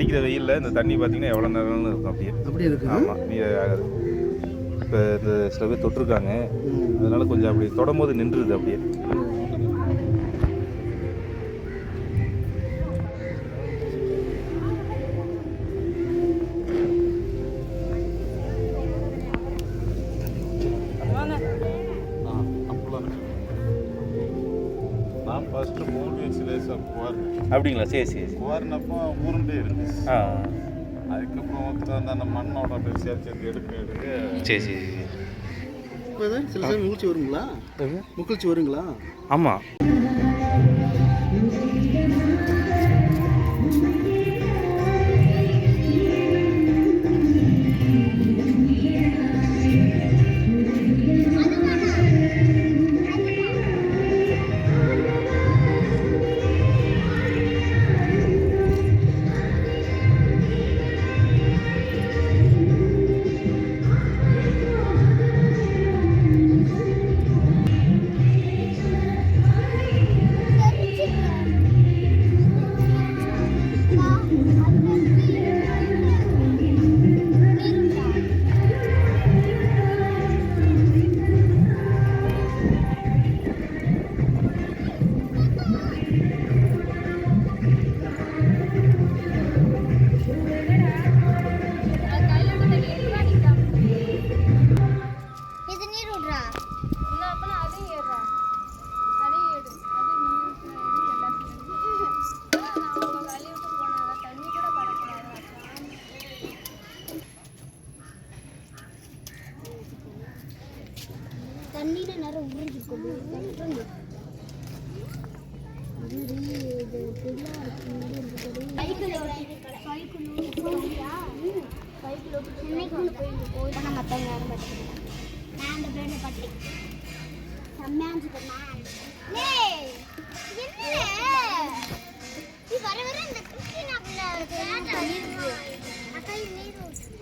அடிக்கிற வெயிலில் இந்த தண்ணி பார்த்தீங்கன்னா எவ்வளோ நேரம்னு இருக்கும் அப்படியே. அப்படி இருக்கு ஆமாம் நீர் ஆகாது. இப்போ இந்த சில பேர் தொட்டிருக்காங்க. அதனால கொஞ்சம் அப்படி தொடும்போது நின்றுது அப்படியே. நான் ஃபர்ஸ்ட் மூணு வயசு லேசாக குவாரினேன் அப்படிங்களா? சரி சரி குவாரினப்போ உருண்டே இருந்துச்சு ஆ. அதுக்கப்புறம் ஒருத்தர் அந்த அந்த மண்ணோட அப்படியே சேர்த்து சேர்த்து எடுக்க எடுக்க. சரி சரி சரி. இப்போ சில சமயம் முகழ்ச்சி வருங்களா? முகழ்ச்சி வருங்களா? ஆமாம் தண்ணியில நேரம் உருகிருக்கும் அக்கா நீர் அக்கா நீர்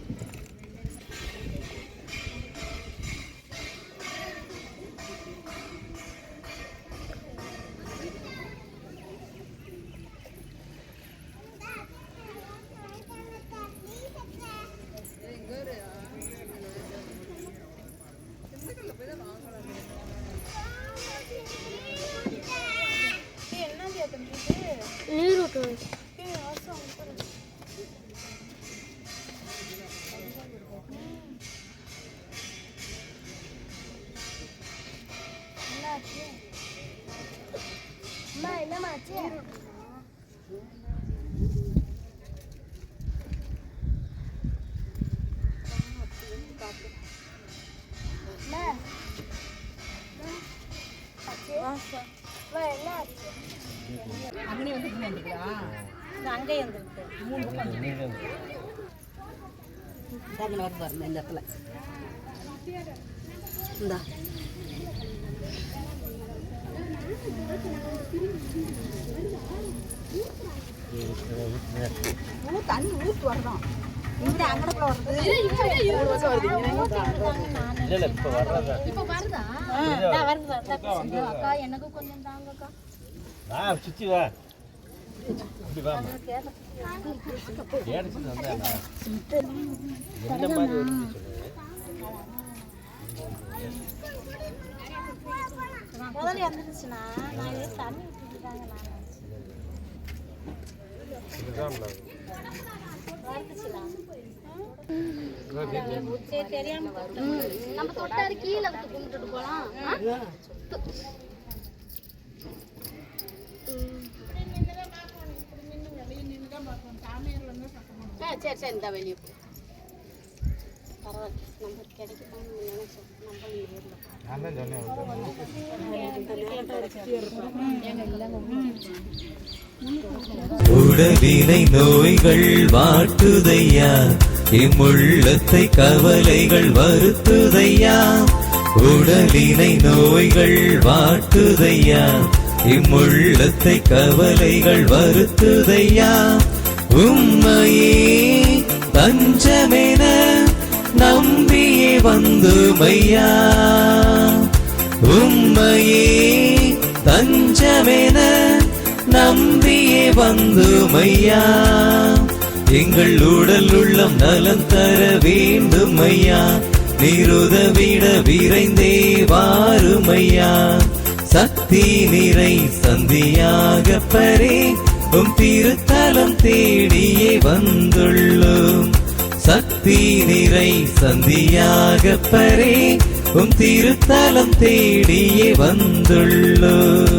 நீர் ஊற்று அம்மா என்னம்மா ஆச்சு அம்மா. ஆச்சு. அம்மா, என்ன ஆச்சு வருது இந்த இடத்துல. இந்தா. ஊ, தண்ணி ஊத்து வரணும். இங்க அங்கடக்குள்ள வருது இப்போ வருதா நான் வருது வருது அக்கா எனக்கு கொஞ்சம் தாங்கக்கா முதல்ல இறந்துச்சுன்னா நான் இது தண்ணி ஊற்றிட்டு தாங்க நான் தெரியாம நம்ம தொட்டாரு கீழே விட்டு கும்பிட்டுட்டு போலாம் சரி சரி இந்த வெளியே பரவாயில்ல கிடைக்குமான்னு நேரில் நான் தான் சொன்னேன் உடலினை நோய்கள் வாட்டுதையா? இம்முள்ளத்தை கவலைகள் வருத்துதையா? உடலினை நோய்கள் வாட்டுதையா? இம்முள்ளத்தை கவலைகள் வருத்துதையா? உம்மையே தஞ்சமென நம்பியே வந்து மையா? உம்மையே தஞ்சமென நம்பியே வந்து மையா? எங்கள் உடல் உள்ளம் நலம் தர வேண்டும் ஐயா நீருதவிட விரைந்தே வாருமையா? சக்தி நிறை சந்தியாக பரே உம் திருத்தலம் தேடியே வந்துள்ளோம். சக்தி நிறை சந்தியாக பரே உம் திருத்தலம் தேடியே வந்துள்ளோம்.